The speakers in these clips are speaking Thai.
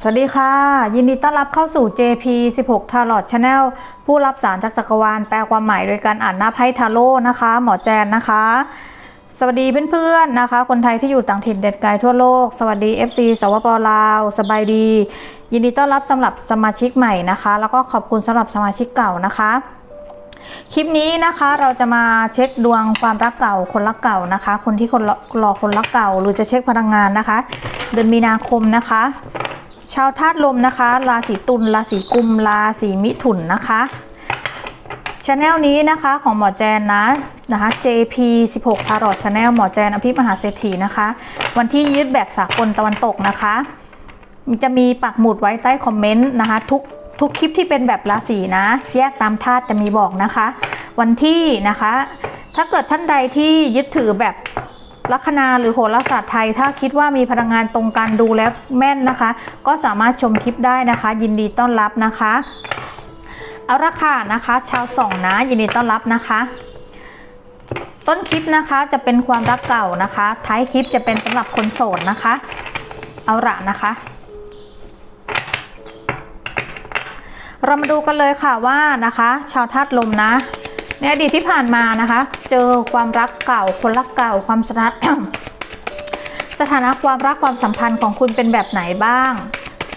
สวัสดีค่ะ ยินดีต้อนรับเข้าสู่ JP 16 Tarot Channel ผู้รับสารจากจักรวาลแปลความหมายโดยการอ่านหน้าไพ่ทาโร่นะคะ หมอแจนนะคะ สวัสดีเพื่อนๆนะคะ คนไทยที่อยู่ต่างถิ่นเด็ดไกลทั่วโลก สวัสดี FC สวปลาว สบายดี ยินดีต้อนรับสำหรับสมาชิกใหม่นะคะ แล้วก็ขอบคุณสำหรับสมาชิกเก่านะคะคลิปนี้นะคะเราจะมาเช็คดวงความรักเก่าคนรักเก่านะคะ คนที่คนรอคนรักเก่า หรือจะเช็คพลังงานนะคะ เดือนมีนาคมนะคะ ชาวธาตุลมนะคะ ราศีตุลราศีกุมราศีมิถุนนะคะช anel นี้นะคะของหมอแจนนะนะคะ JP 16 Tarot Channel หมอแจนอภิมหาเศรษฐีนะคะ วันที่ยึดแบบสากลตะวันตกนะคะจะมีปักหมุดไว้ใต้คอมเมนต์นะคะ ทุกทุกคลิปที่เป็นแบบราศีนะ แยกตามธาตุจะมีบอกนะคะ วันที่นะคะ ถ้าเกิดท่านใดที่ยึดถือแบบ ลัคนาหรือโหราศาสตร์ไทย ถ้าคิดว่ามีพลังงานตรงกันดูแล้วแม่นนะคะ ก็สามารถชมคลิปได้นะคะ ยินดีต้อนรับนะคะเอาละค่ะนะคะ ชาวสองนะยินดีต้อนรับนะคะต้นคลิปนะคะจะเป็นความรักเก่านะคะ ท้ายคลิปจะเป็นสำหรับคนโสดนะคะ เอาละนะคะ เรามาดูกันเลยค่ะว่านะคะ ชาวธาตุลมนะ ในอดีตที่ผ่านมานะคะ เจอความรักเก่า คนรักเก่า ความสถานะสถานะความรักความสัมพันธ์ของคุณเป็นแบบไหนบ้าง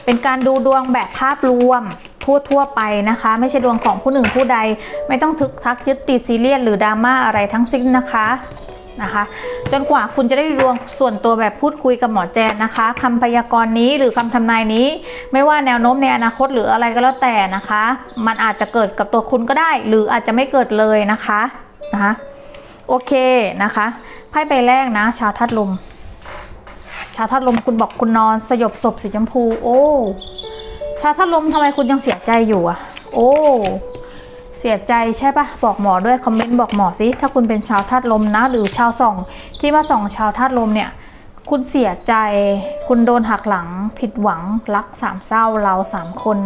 เป็นการดูดวงแบบภาพรวมทั่วทั่วไปนะคะ ไม่ใช่ดวงของผู้หนึ่งผู้ใด ไม่ต้องทึกทักยึดติดซีเรียสหรือดราม่าอะไรทั้งสิ้นนะคะ นะคะ จนกว่าคุณจะได้ดวงส่วนตัวแบบพูดคุยกับหมอแจนนะคะคำพยากรณ์นี้หรือคำทำนายนี้ ไม่ว่าแนวโน้มในอนาคตหรืออะไรก็แล้วแต่นะคะ มันอาจจะเกิดกับตัวคุณก็ได้ หรืออาจจะไม่เกิดเลยนะคะนะคะโอเคนะคะไพ่ใบแรกนะ ชาวทัดลม ชาวทัดลมคุณบอกคุณนอนสยบศพสีชมพู โอ้ ชาวทัดลมทำไมคุณยังเสียใจอยู่อะโอ้ เสียใจใช่ปะบอกหมอด้วยคอมเมนต์บอกหมอสิถ้าคุณเป็นชาวธาตุลมนะ หรือชาวส่องที่มาส่องชาวธาตุลมเนี่ยคุณเสียใจ คุณโดนหักหลัง ผิดหวัง รักสามเศร้าเราสามคน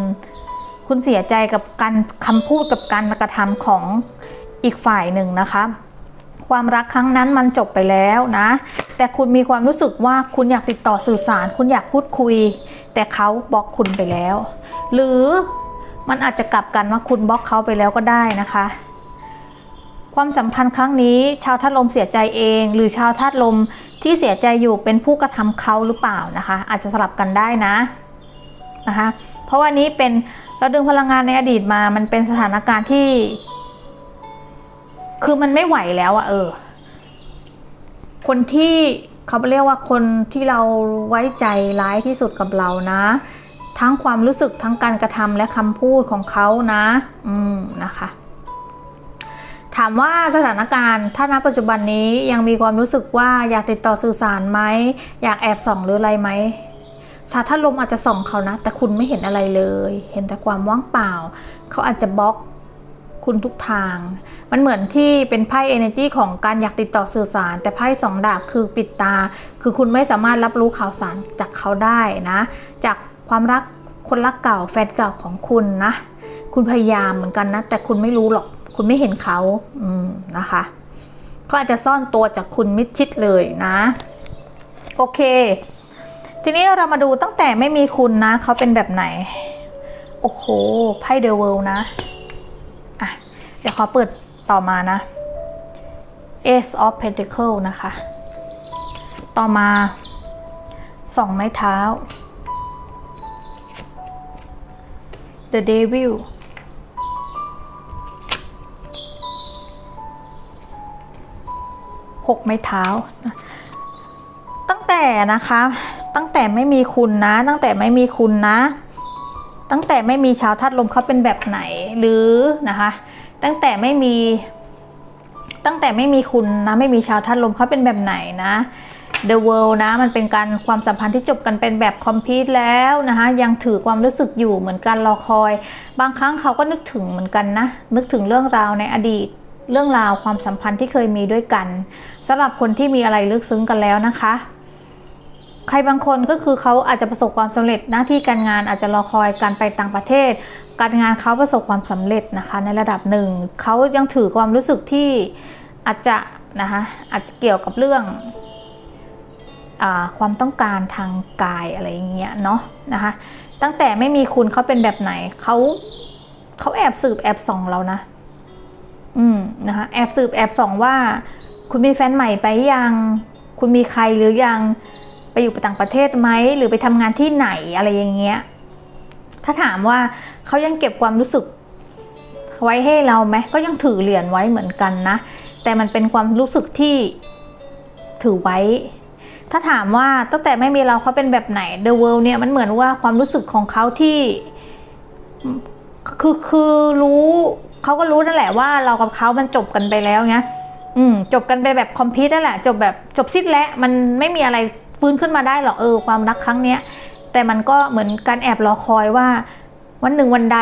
คุณเสียใจกับการคำพูดกับการกระทำของอีกฝ่ายหนึ่งนะคะ ความรักครั้งนั้นมันจบไปแล้วนะ แต่คุณมีความรู้สึกว่าคุณอยากติดต่อสื่อสาร คุณอยากพูดคุย แต่เขาบล็อกคุณไปแล้ว หรือ มันอาจจะกลับกันว่าคุณบล็อกเขาไปแล้วก็ได้นะคะ ความสัมพันธ์ครั้งนี้ชาวธาตุลมเสียใจเอง หรือชาวธาตุลมที่เสียใจอยู่เป็นผู้กระทำเขาหรือเปล่านะคะ อาจจะสลับกันได้นะนะคะ เพราะว่านี้เป็นเราดึงพลังงานในอดีตมา มันเป็นสถานการณ์ที่ คือมันไม่ไหวแล้วอะเออ คนที่เขาเรียกว่าคนที่เราไว้ใจร้ายที่สุดกับเรานะ ทั้งความรู้สึกทั้งการกระทำและคำพูดของเขานะ อืมนะคะถามว่าสถานการณ์ถ้าณปัจจุบันนี้ยังมีความรู้สึกว่าอยากติดต่อสื่อสารไหมอยากแอบส่องหรืออะไรไหมชาถ้าลมอาจจะส่องเขานะ แต่คุณไม่เห็นอะไรเลย เห็นแต่ความว่างเปล่า เขาอาจจะบล็อกคุณทุกทาง มันเหมือนที่เป็นไพ่ energy ของการอยากติดต่อสื่อสาร แต่ไพ่สองดาบคือปิดตา คือคุณไม่สามารถรับรู้ข่าวสารจากเขาได้นะ จาก ความรักคนรักเก่าแฟนเก่าของคุณนะ คุณพยายามเหมือนกันนะ แต่คุณไม่รู้หรอก คุณไม่เห็นเขาอืมนะคะเขาอาจจะซ่อนตัวจากคุณมิดชิดเลยนะ โอเค ทีนี้เรามาดูตั้งแต่ไม่มีคุณนะ เขาเป็นแบบไหน โอ้โหไพ่เดอะเวิลด์นะอะเดี๋ยวขอเปิดต่อมานะ Ace of Pentacle นะคะ ต่อมาสองไม้เท้า The Devil หกไม้เท้า ตั้งแต่นะคะ ตั้งแต่ไม่มีคุณนะ ตั้งแต่ไม่มีคุณนะ ตั้งแต่ไม่มีชาวทัดลมเขาเป็นแบบไหนหรือนะคะ ตั้งแต่ไม่มี ตั้งแต่ไม่มีคุณนะ ไม่มีชาวทัดลมเขาเป็นแบบไหนนะ The World นะมันเป็นการความสัมพันธ์ที่จบกันเป็นแบบคอมพิวแล้วนะคะยังถือความรู้สึกอยู่เหมือนกันรอคอย บางครั้งเขาก็นึกถึงเหมือนกันนะ นึกถึงเรื่องราวในอดีต เรื่องราวความสัมพันธ์ที่เคยมีด้วยกันสำหรับคนที่มีอะไรลึกซึ้งกันแล้วนะคะ ใครบางคนก็คือเขาอาจจะประสบความสำเร็จหน้าที่การงานอาจจะรอคอยการไปต่างประเทศ การงานเขาประสบความสำเร็จนะคะ ในระดับหนึ่งเขายังถือความรู้สึกที่อาจจะนะคะอาจจะเกี่ยวกับเรื่อง ความต้องการทางกายอะไรอย่างเงี้ยเนาะนะคะ ตั้งแต่ไม่มีคุณเขาเป็นแบบไหนเขาเขาแอบสืบแอบส่องเรานะ อืมนะคะแอบสืบแอบส่องว่า คุณมีแฟนใหม่ไปยังคุณมีใครหรือยังไปอยู่ต่างประเทศไหมหรือไปทำงานที่ไหนอะไรอย่างเงี้ย ถ้าถามว่าเขายังเก็บความรู้สึกไว้ให้เราไหมก็ยังถือเหรียญไว้เหมือนกันนะ แต่มันเป็นความรู้สึกที่ถือไว้ ถ้าถามว่าตั้งแต่ไม่มีเราเขาเป็นแบบไหน The World เนี่ยมันเหมือนว่าความรู้สึกของเขาที่คือคือรู้เขาก็รู้นั่นแหละว่าเรากับเขามันจบกันไปแล้วเนี้ยอืมจบกันไปแบบคอมพิวนั่นแหละ จบแบบจบสิ้นแล้วมันไม่มีอะไรฟื้นขึ้นมาได้หรอกเออความรักครั้งเนี้ยแต่มันก็เหมือนการแอบรอคอยว่า วันหนึ่งวันใด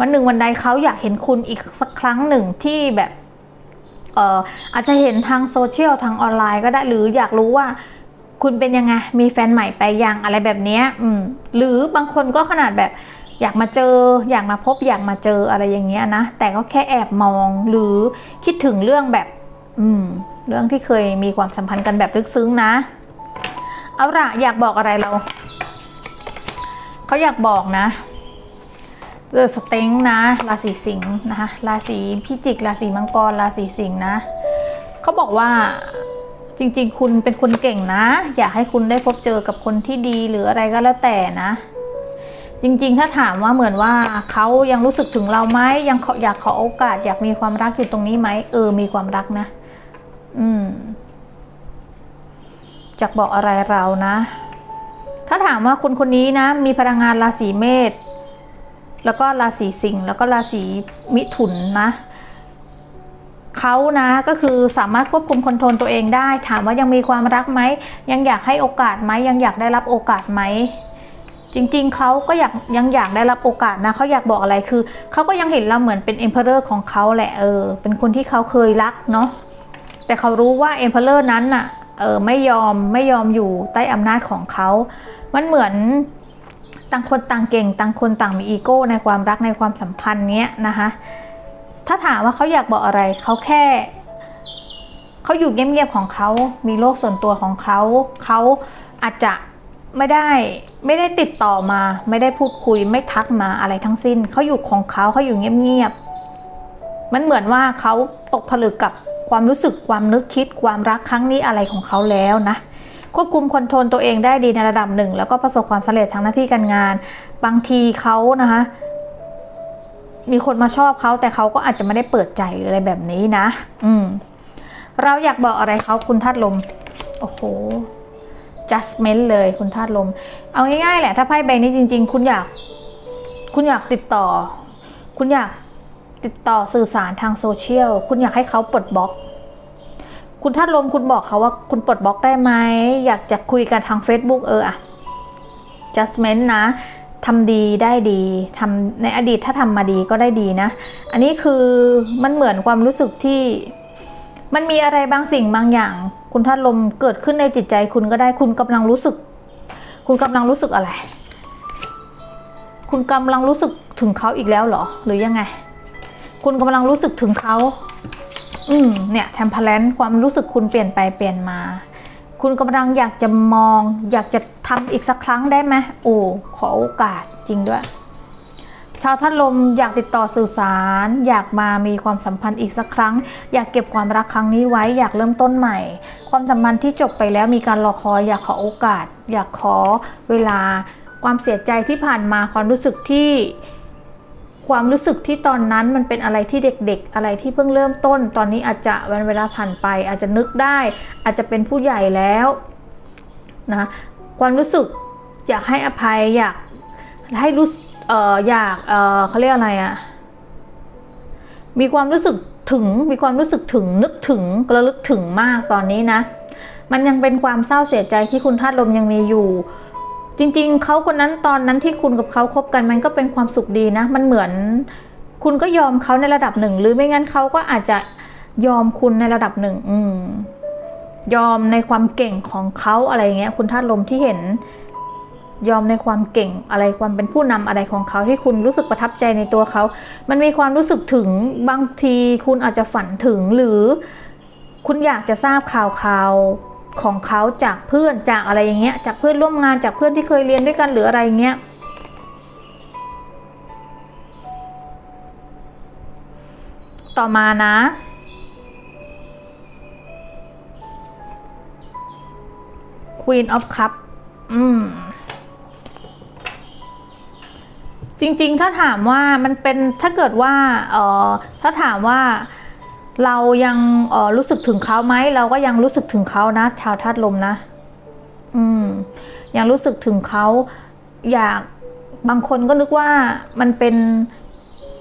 วันหนึ่งวันใดเขาอยากเห็นคุณอีกสักครั้งหนึ่งที่แบบ อาจจะเห็นทางโซเชียลทางออนไลน์ก็ได้หรืออยากรู้ว่าคุณเป็นยังไงมีแฟนใหม่ไปยังอะไรแบบนี้อืมหรือบางคนก็ขนาดแบบอยากมาเจออยากมาพบอยากมาเจออะไรอย่างเงี้ยนะ แต่ก็แค่แอบมองหรือคิดถึงเรื่องแบบ อืม เรื่องที่เคยมีความสัมพันธ์กันแบบลึกซึ้งนะ เอาละอยากบอกอะไรเรา เขาอยากบอกนะ เออสเต็งนะ ราศีสิงห์นะคะราศีพิจิก ราศีมังกร ราศีสิงห์นะเขาบอกว่าจริง ๆ คุณเป็นคนเก่งนะ อยากให้คุณได้พบเจอกับคนที่ดีหรืออะไรก็แล้วแต่นะ จริงๆ ถ้าถามว่าเหมือนว่าเขายังรู้สึกถึงเราไหมยังออยากขอโอกาส อยากมีความรักอยู่ตรงนี้ไหมเออ มีความรักนะ อืมจากบอกอะไรเรานะ ถ้าถามว่าคุณคนนี้นะ มีพลังงานราศีเมษ แล้วก็ราศีสิงห์แล้วก็ราศีมิถุนนะเขานะก็คือสามารถควบคุมคอนโทรลตัวเองได้ ถามว่ายังมีความรักไหม ยังอยากให้โอกาสไหมยังอยากได้รับโอกาสไหม จริงๆเขาก็อยากยังอยากได้รับโอกาสนะเขาอยากบอกอะไรคือเขาก็ยังเห็นเราเหมือนเป็นเอ็มเพอเรอร์ของเขาแหละเออ เป็นคนที่เขาเคยรักเนาะแต่เขารู้ว่าเอ็มเพอเรอร์นั้นน่ะเออไม่ยอมไม่ยอมอยู่ใต้อำนาจของเขา มันเหมือน ต่างคนต่างเก่ง ต่างคนต่างมีอีโก้ในความรักในความสัมพันธ์เนี้ยนะคะถ้าถามว่าเขาอยากบอกอะไรเขาแค่เขาอยู่เงียบๆของเขามีโลกส่วนตัวของเขาเขาอาจจะไม่ได้ไม่ได้ติดต่อมา ไม่ได้พูดคุย ไม่ทักมาอะไรทั้งสิ้นเขาอยู่ของเขาเขาอยู่เงียบๆมันเหมือนว่าเขาตกผลึกกับความรู้สึกความนึกคิดความรักครั้งนี้อะไรของเขาแล้วนะ ควบคุมคอนโทรลตัวเองได้ดีในระดับหนึ่ง แล้วก็ประสบความสำเร็จทางหน้าที่การงาน บางทีเขานะคะ มีคนมาชอบเขาแต่เขาก็อาจจะไม่ได้เปิดใจหรืออะไรแบบนี้นะ อืม เราอยากบอกอะไรเขาคุณธาตุลม โอ้โห judgment เลยคุณธาตุลม เอาง่ายๆแหละ ถ้าไพ่ใบนี้จริง ๆ คุณอยาก คุณอยากติดต่อ คุณอยากติดต่อสื่อสารทางโซเชียล คุณอยากให้เขาปลดบล็อก คุณธาตุลมคุณบอกเขาว่าคุณปลดบล็อกได้ไหม อยากจะคุยกันทาง Facebook เอออะ judgment นะทำดีได้ดีทำในอดีตถ้าทำมาดีก็ได้ดีนะ อันนี้คือมันเหมือนความรู้สึกที่มันมีอะไรบางสิ่งบางอย่าง คุณธาตุลมเกิดขึ้นในจิตใจคุณก็ได้คุณกำลังรู้สึก คุณกำลังรู้สึกอะไร คุณกำลังรู้สึกถึงเขาอีกแล้วเหรอ หรือยังไง คุณกำลังรู้สึกถึงเขา อืมเนี่ยแทมเพลนความรู้สึกคุณเปลี่ยนไปเปลี่ยนมา คุณกำลังอยากจะมอง อยากจะทำอีกสักครั้งได้ไหมโอ้ขอโอกาสจริงด้วย ชาวท่านลมอยากติดต่อสื่อสาร อยากมามีความสัมพันธ์อีกสักครั้ง อยากเก็บความรักครั้งนี้ไว้ อยากเริ่มต้นใหม่ ความสัมพันธ์ที่จบไปแล้วมีการรอคอย อยากขอโอกาส อยากขอเวลาความเสียใจที่ผ่านมาความรู้สึกที่ ความรู้สึกที่ตอนนั้นมันเป็นอะไรที่เด็กๆ อะไรที่เพิ่งเริ่มต้น ตอนนี้อาจจะวันเวลาผ่านไป อาจจะนึกได้ อาจจะเป็นผู้ใหญ่แล้วนะความรู้สึกอยากให้อภัยอยากให้รู้เอออยากเออเขาเรียกอะไรอะมีความรู้สึกถึงมีความรู้สึกถึงนึกถึงระลึกถึงมากตอนนี้นะ มันยังเป็นความเศร้าเสียใจที่คุณธาตุลมยังมีอยู่ จริง ๆ เขาคนนั้นตอนนั้นที่คุณกับเขาคบกันมันก็เป็นความสุขดีนะ มันเหมือน คุณก็ยอมเขาในระดับหนึ่ง หรือไม่งั้นเขาก็อาจจะยอมคุณในระดับหนึ่ง อืมยอมในความเก่งของเขาอะไรเงี้ย คุณธาตุลมที่เห็น ยอมในความเก่งอะไรความเป็นผู้นำอะไรของเขาที่คุณรู้สึกประทับใจในตัวเขา มันมีความรู้สึกถึงบางทีคุณอาจจะฝันถึงหรือ คุณอยากจะทราบข่าวข่าว ของเขาจากเพื่อนจากอะไรอย่างเงี้ยจากเพื่อนร่วมงานจากเพื่อนที่เคยเรียนด้วยกันหรืออะไรอย่างเงี้ยต่อมานะ Queen of Cup อืม จริงๆ ถ้าถามว่ามันเป็นถ้าเกิดว่า เอ่อ ถ้าถามว่า เรายังออรู้สึกถึงเขาไหมเราก็ยังรู้สึกถึงเขานะ ชาวธาตุลมนะ อืม ยังรู้สึกถึงเขาอยากบางคนก็นึกว่ามันเป็น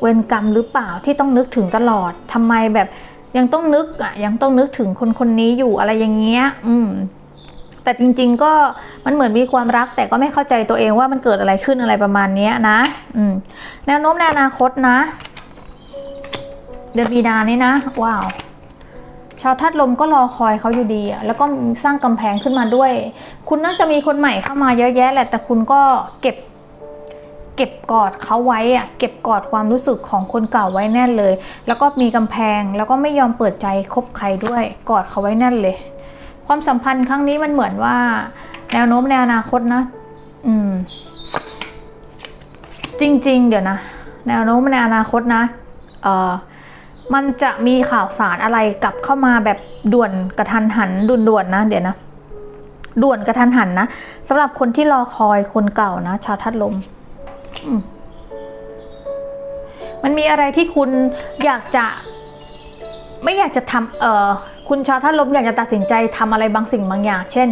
เวรกรรมหรือเปล่าที่ต้องนึกถึงตลอดทำไมแบบยังต้องนึกอะยังต้องนึกถึงคนคนนี้อยู่อะไรอย่างเงี้ย อืม แต่จริง ๆ ก็มันเหมือนมีความรัก แต่ก็ไม่เข้าใจตัวเองว่ามันเกิดอะไรขึ้นอะไรประมาณนี้นะ อืม แนวโน้มในอนาคตนะ เดือนมีนานี่นะ ว้าว ชาวธาตุลมก็รอคอยเขาอยู่ดีอะแล้วก็สร้างกำแพงขึ้นมาด้วย คุณน่าจะมีคนใหม่เข้ามาเยอะแยะแหละ แต่คุณก็เก็บเก็บกอดเขาไว้อะเก็บกอดความรู้สึกของคนเก่าไว้แน่นเลย แล้วก็มีกำแพงแล้วก็ไม่ยอมเปิดใจคบใครด้วย กอดเขาไว้แน่นเลย ความสัมพันธ์ครั้งนี้มันเหมือนว่า แนวโน้มในอนาคตนะ อืม จริง ๆ เดี๋ยวนะ แนวโน้มในอนาคตนะ เอ่อ มันจะมีข่าวสารอะไรกลับเข้ามาแบบด่วนกระทันหันด่วนๆนะเดี๋ยวนะ ด่วนกระทันหันนะสำหรับคนที่รอคอยคนเก่านะ ชาวทัดลมมมันมีอะไรที่คุณอยากจะ ไม่อยากจะทำเออคุณชาวท่านลมอยากจะตัดสินใจทำอะไรบางสิ่งบางอย่าง เช่น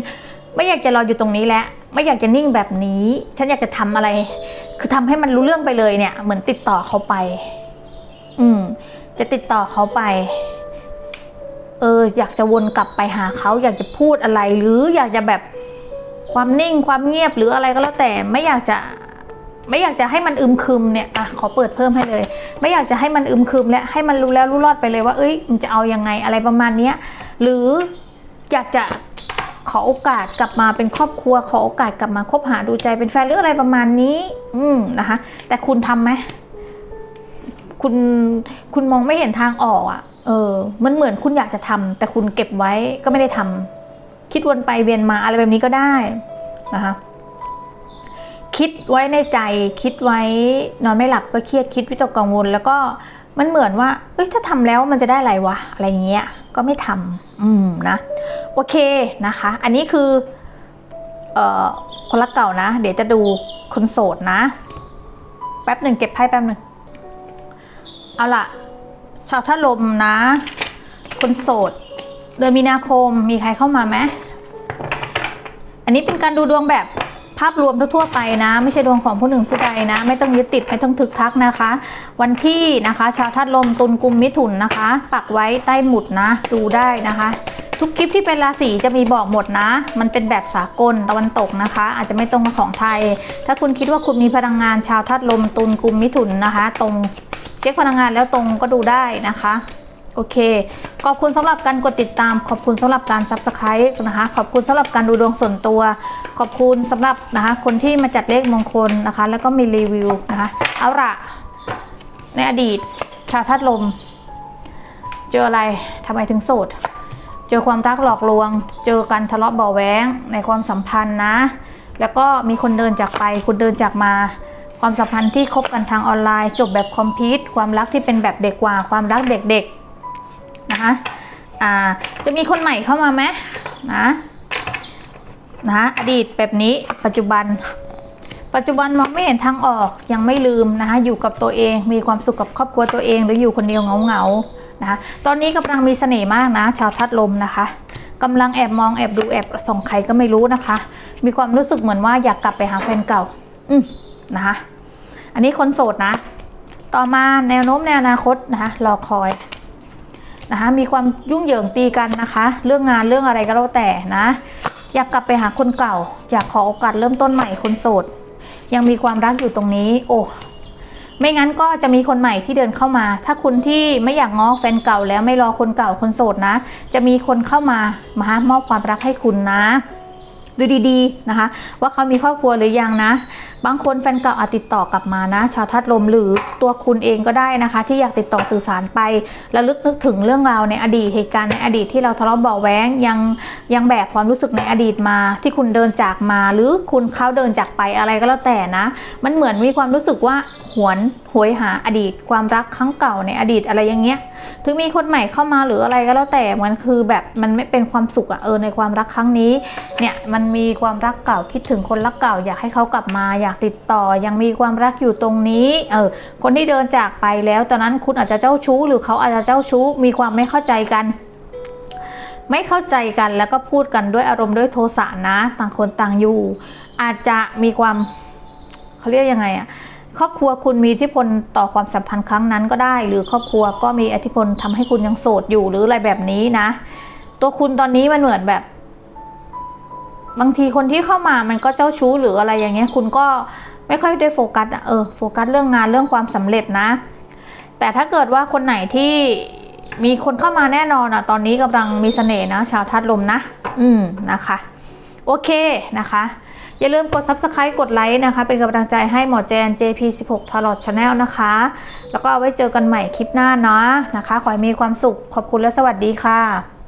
ไม่อยากจะรออยู่ตรงนี้แล้วไม่อยากจะนิ่งแบบนี้ ฉันอยากจะทำอะไร คือทำให้มันรู้เรื่องไปเลยเนี่ย เหมือนติดต่อเขาไป อืม จะติดต่อเขาไป เอออยากจะวนกลับไปหาเขาอยากจะพูดอะไรหรืออยากจะแบบความนิ่งความเงียบหรืออะไรก็แล้วแต่ไม่อยากจะไม่อยากจะให้มันอึมครึมเนี่ยอะขอเปิดเพิ่มให้เลย ไม่อยากจะให้มันอึมครึมและให้มันรู้แล้วรู้รอดไปเลยว่า เอ้ยมันจะเอายังไงอะไรประมาณเนี้ยหรืออยากจะขอโอกาสกลับมาเป็นครอบครัว ขอโอกาสกลับมาคบหาดูใจเป็นแฟนหรืออะไรประมาณนี้ อืมนะคะ แต่คุณทำไหม คุณคุณมองไม่เห็นทางออกอะ่ะ เออ มันเหมือนคุณอยากจะทำแต่คุณเก็บไว้ก็ไม่ได้ทำคิดวนไปเวียนมาอะไรแบบนี้ก็ได้นะคะคิดไว้ในใจคิดไว้นอนไม่หลับก็เครียดคิดวิตกกังวล แล้วก็มันเหมือนว่าเอ้ยถ้าทำแล้วมันจะได้อะไรวะอะไรเงี้ยก็ไม่ทำอืมนะโอเคนะคะ อันนี้คือเอ่อคนรักเก่านะ เดี๋ยวจะดูคนโสดนะ แป๊บหนึ่งเก็บไพ่แป๊บหนึ่ง เอาล่ะชาวท่าลมนะ คนโสด เดือนมีนาคมมีใครเข้ามาไหมอันนี้เป็นการดูดวงแบบภาพรวมทั่วไปนะ ไม่ใช่ดวงของผู้หนึ่งผู้ใดนะ ไม่ต้องยึดติดไม่ต้องถึกทักนะคะ วันที่นะคะ ชาวธาตุลมตุลกุมมิถุนนะคะปักไว้ใต้หมุดนะ ดูได้นะคะ ทุกคลิปที่เป็นราศีจะมีบอกหมดนะ มันเป็นแบบสากลตะวันตกนะคะ อาจจะไม่ตรงกับของไทย ถ้าคุณคิดว่าคุณมีพลังงานชาวธาตุลมตุลกุมมิถุนนะคะ ตรง เช็คพลังงานแล้วตรงก็ดูได้นะคะ โอเค ขอบคุณสำหรับการกดติดตาม ขอบคุณสำหรับการ subscribe นะคะ ขอบคุณสำหรับการดูดวงส่วนตัว ขอบคุณสำหรับนะคะคนที่มาจัดเลขมงคลนะคะ แล้วก็มีรีวิวนะคะ เอาละในอดีตชาวธาตุลม เจออะไรทำไมถึงโสดเจอความรักหลอกลวง เจอการทะเลาะเบาะแว้งในความสัมพันธ์นะ แล้วก็มีคนเดินจากไปคุณเดินจากมา ความสัมพันธ์ที่คบกันทางออนไลน์ จบแบบคอมพิวต์ความรักที่เป็นแบบเด็กกว่า ความรักเด็กๆนะคะจะมีคนใหม่เข้ามาไหมนะนะอดีตแบบนี้ปัจจุบัน ปัจจุบันมองไม่เห็นทางออกยังไม่ลืมนะคะอยู่กับตัวเองมีความสุขกับครอบครัวตัวเอง หรืออยู่คนเดียวเหงาๆนะคะตอนนี้กำลังมีเสน่ห์มากนะ ชาวทัดลมนะคะกำลังแอบมองแอบดูแอบส่องใครก็ไม่รู้นะคะ มีความรู้สึกเหมือนว่าอยากกลับไปหาแฟนเก่า อืมนะคะ อันนี้คนโสดนะ ต่อมาแนวโน้มในอนาคตนะคะรอคอยนะคะมีความยุ่งเหยิงตีกันนะคะ เรื่องงานเรื่องอะไรก็แล้วแต่นะ อยากกลับไปหาคนเก่า อยากขอโอกาสเริ่มต้นใหม่คนโสด ยังมีความรักอยู่ตรงนี้ โอ้ไม่งั้นก็จะมีคนใหม่ที่เดินเข้ามา ถ้าคุณที่ไม่อยากง้อแฟนเก่าแล้วไม่รอคนเก่าคนโสดนะ จะมีคนเข้ามามา มอบความรักให้คุณนะ ดูดีๆนะคะ ว่าเขามีครอบครัวหรือยังนะ บางคนแฟนเก่าอาจติดต่อกลับมานะ ชาวธาตุลมหรือตัวคุณเองก็ได้นะคะ ที่อยากติดต่อสื่อสารไประลึกนึกถึงเรื่องราวในอดีตเหตุการณ์ในอดีตที่เราทะเลาะเบาะแว้งยังยังแบกความรู้สึกในอดีตมา ที่คุณเดินจากมา หรือคุณเขาเดินจากไปอะไรก็แล้วแต่นะ มันเหมือนมีความรู้สึกว่าหวน หวยหาอดีตความรักครั้งเก่าในอดีตอะไรอย่างเงี้ย ถึงมีคนใหม่เข้ามาหรืออะไรก็แล้วแต่มันคือแบบมันไม่เป็นความสุขอะเออในความรักครั้งนี้เนี่ยมันมีความรักเก่าคิดถึงคนรักเก่า อยากให้เขากลับมาอยากติดต่อ ยังมีความรักอยู่ตรงนี้เออคนที่เดินจากไปแล้วตอนนั้นคุณอาจจะเจ้าชู้ หรือเขาอาจจะเจ้าชู้ มีความไม่เข้าใจกันไม่เข้าใจกันแล้วก็พูดกันด้วยอารมณ์ด้วยโทสะนะ ต่างคนต่างอยู่ อาจจะมีความเขาเรียกยังไงอะ ครอบครัวคุณมีอิทธิพลต่อความสัมพันธ์ครั้งนั้นก็ได้ หรือครอบครัวก็มีอิทธิพลทำให้คุณยังโสดอยู่หรืออะไรแบบนี้นะ ตัวคุณตอนนี้มันเหมือนแบบ บางทีคนที่เข้ามามันก็เจ้าชู้หรืออะไรอย่างเงี้ย คุณก็ไม่ค่อยได้โฟกัสเออโฟกัสเรื่องงานเรื่องความสำเร็จนะ แต่ถ้าเกิดว่าคนไหนที่มีคนเข้ามาแน่นอนอะ ตอนนี้กำลังมีเสน่ห์นะ ชาวทัดลมนะ อืมนะคะ โอเคนะคะ อย่าลืมกด subscribe กดไลค์นะคะ เป็นกำลังใจให้หมอแจน JP16 t a r o t Channel นะคะ แล้วก็เอาไว้เจอกันใหม่คลิปหน้าเนาะนะคะ ขอให้มีความสุขขอบคุณและสวัสดีค่ะ